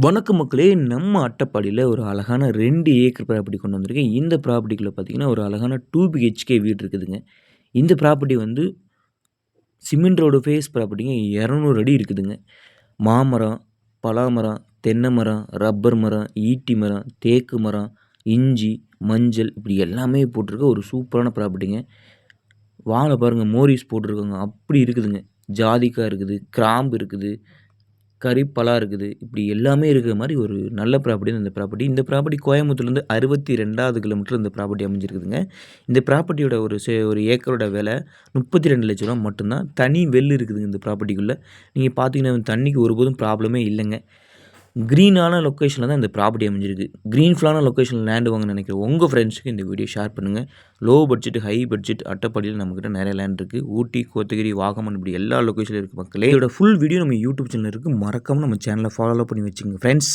வணக்க மக்களே நம்ம அட்டப்பாடியில் ஒரு அழகான ரெண்டு ஏக்கர் ப்ராப்பர்ட்டி கொண்டு வந்திருக்கேன். இந்த ப்ராப்பர்ட்டிக்குள்ளே பார்த்தீங்கன்னா ஒரு அழகான டூ பிஹெச்கே வீடு இருக்குதுங்க. இந்த ப்ராப்பர்ட்டி வந்து சிமெண்ட் ரோடு ஃபேஸ் ப்ராப்பர்ட்டிங்க இரநூறு அடி இருக்குதுங்க. மாமரம் பலாமரம் தென்னை மரம் ரப்பர் மரம் ஈட்டி மரம் தேக்கு மரம் இஞ்சி மஞ்சள் இப்படி எல்லாமே போட்டிருக்க ஒரு சூப்பரான ப்ராப்பர்ட்டிங்க வாழை பாருங்கள் மோரிஸ் போட்டிருக்காங்க. அப்படி இருக்குதுங்க. ஜாதிக்காய் இருக்குது கிராம்பு இருக்குது. கரிப்பலா இருக்குது. இப்படி எல்லாமே இருக்கிற மாதிரி ஒரு நல்ல ப்ராப்பர்ட்டி இந்த ப்ராப்பர்ட்டி இந்த ப்ராப்பர்ட்டி கோயம்புத்தூர்லேருந்து அறுபத்தி ரெண்டாவது கிலோமீட்டர் இந்த ப்ராப்பர்ட்டி அமைஞ்சிருக்குதுங்க. இந்த ப்ராப்பர்ட்டியோட ஒரு சே ஒரு ஏக்கரோட விலை முப்பத்தி ரெண்டு லட்ச ரூபா மட்டும்தான். தனி வெள்ளு இருக்குதுங்க இந்த ப்ராப்பர்ட்டிக்குள்ளே நீங்கள் பார்த்தீங்கன்னா தண்ணிக்கு ஒருபோதும் ப்ராப்ளமே இல்லைங்க. க்ரீனான லொக்கேஷனில் தான் இந்த ப்ராப்பர்ட்டி அமைஞ்சிருக்கு. க்ரீன் ஃபுல்லான லொக்கேஷனில் லேண்டு வாங்க நினைக்கிற உங்கள் ஃப்ரெண்ட்ஸுக்கு இந்த வீடியோ ஷேர் பண்ணுங்கள் லோ பட்ஜெட் ஹை பட்ஜெட் அட்டப்படியில் நம்மக்கிட்ட நிறைய லேண்ட் இருக்குது ஊட்டி கோத்தகிரி வாகமன் இப்படி எல்லா லொக்கேஷனில் இருக்குது மக்களே இதோட ஃபுல் வீடியோ நம்ம யூடியூப் சேனல் இருக்குது மறக்காமல் நம்ம சேனலை ஃபாலோ பண்ணி வச்சுங்க ஃப்ரெண்ட்ஸ்